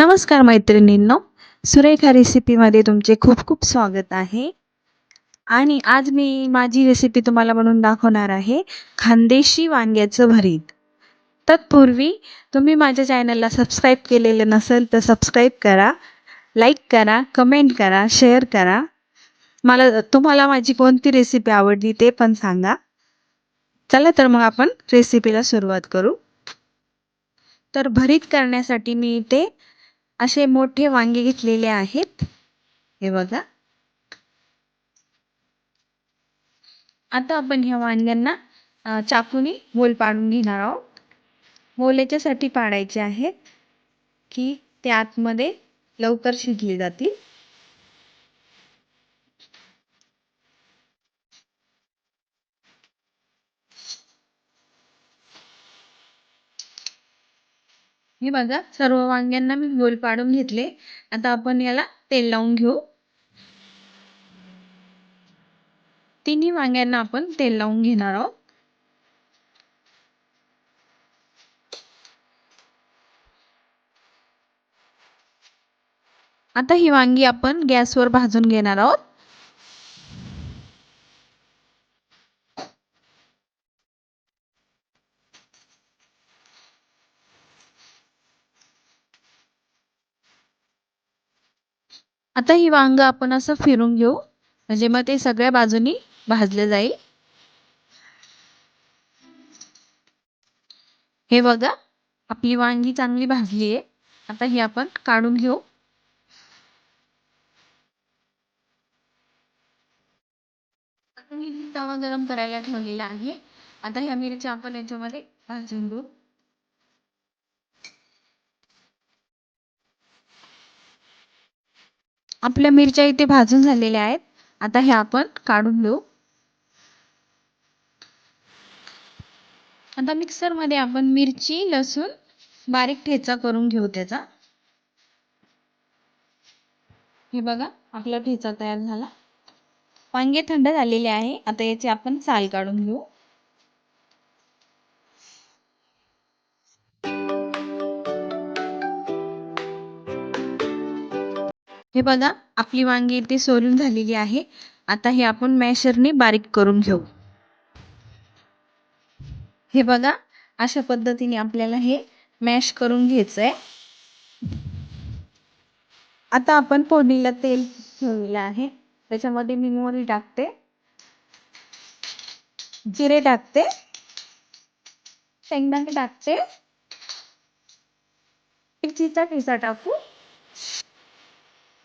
नमस्कार मैत्रिणींनो. सुरेखा रेसिपीमध्ये तुमचे खूप खूप स्वागत आहे. आणि आज मी माझी रेसिपी तुम्हाला बनवून दाखवणार आहे. खानदेशी वांग्याचं भरीत. तत्पूर्वी तुम्ही माझ्या चॅनलला सबस्क्राईब केलेलं नसेल तर सबस्क्राईब करा लाईक करा कमेंट करा शेअर करा. मला तुम्हाला माझी कोणती रेसिपी आवडली ते पण सांगा. चला तर मग आपण रेसिपीला सुरुवात करू. तर भरीत करण्यासाठी मी इथे असे मोठे वांगे घेतलेले आहेत. हे बघा. आता आपण ह्या वांग्यांना चाकूनी चाकूने मोल पाडून घेणार आहोत. मोल याच्यासाठी पाडायचे आहेत की ते आतमध्ये लवकर शिजले जातील. हे बघा सर्व वांग्यांना मी गोल पाडून घेतले. आता आपण याला तेल लावून घेऊ. तिन्ही वांग्यांना आपण तेल लावून घेणार आहोत. आता ही वांगी आपण गॅसवर भाजून घेणार आहोत. आता ही वांगं आपण असं फिरून घेऊ. म्हणजे मग ते सगळ्या बाजूनी भाजलं जाईल. हे बघा आपली वांगी चांगली भाजली आहे. आता ही आपण काढून घेऊ. तवा गरम करायला ठेवलेला आहे. आता ह्या मिरच्या आपण याच्यामध्ये भाजून घेऊ. आपल्या मिरच्या इथे भाजून झालेल्या आहेत. आता हे आपण काढून घेऊ. आता मिक्सरमध्ये आपण मिरची लसूण बारीक ठेचा करून घेऊ त्याचा. हे बघा आपला ठेचा तयार झाला. वांगे थंड झालेले आहे. आता याची आपण साल काढून घेऊ. हे बघा आपली वांगी इथे सोलून झालेली आहे. आता हे आपण मॅशरने बारीक करून घेऊ. हे बघा अशा पद्धतीने आपल्याला हे मॅश करून घ्यायचं आहे आता आपण फोडणीला तेल ठेवलेलं आहे. त्याच्यामध्ये मी मोहरी टाकते. जिरे टाकते. शेंगदाणे टाकते. मिरचीचा ठेचा टाकू.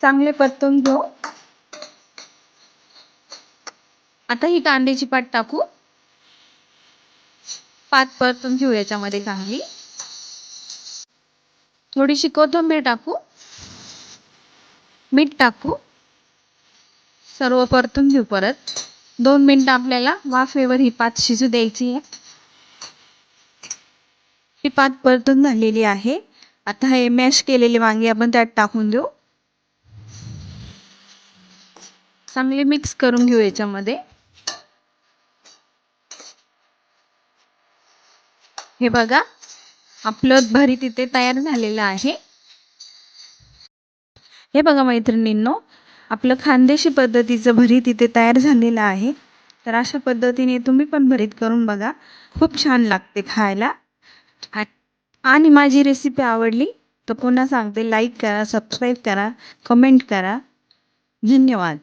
चांगले परतून घेऊ. आता ही कांद्याची पात टाकू. पात परतून घेऊ याच्यामध्ये चांगली. थोडीशी कोथिंबीर टाकू. मीठ टाकू. सर्व परतून घेऊ परत. दोन मिनिटं आपल्याला वाफेवर ही पात शिजू द्यायची आहे. ही पात परतून झालेली आहे. आता हे मॅश केलेले वांगे आपण त्यात टाकून देऊ. चांगले मिक्स करून घेऊ याच्यामध्ये. हे बघा आपलं भरीत इथे तयार झालेलं आहे. हे बघा मैत्रिणींनो आपलं खानदेशी पद्धतीचं भरीत इथे तयार झालेलं आहे. तर अशा पद्धतीने तुम्ही पण भरीत करून बघा. खूप छान लागते खायला. आणि माझी रेसिपी आवडली तर पुन्हा सांगते लाईक करा सबस्क्राईब करा कमेंट करा. धन्यवाद.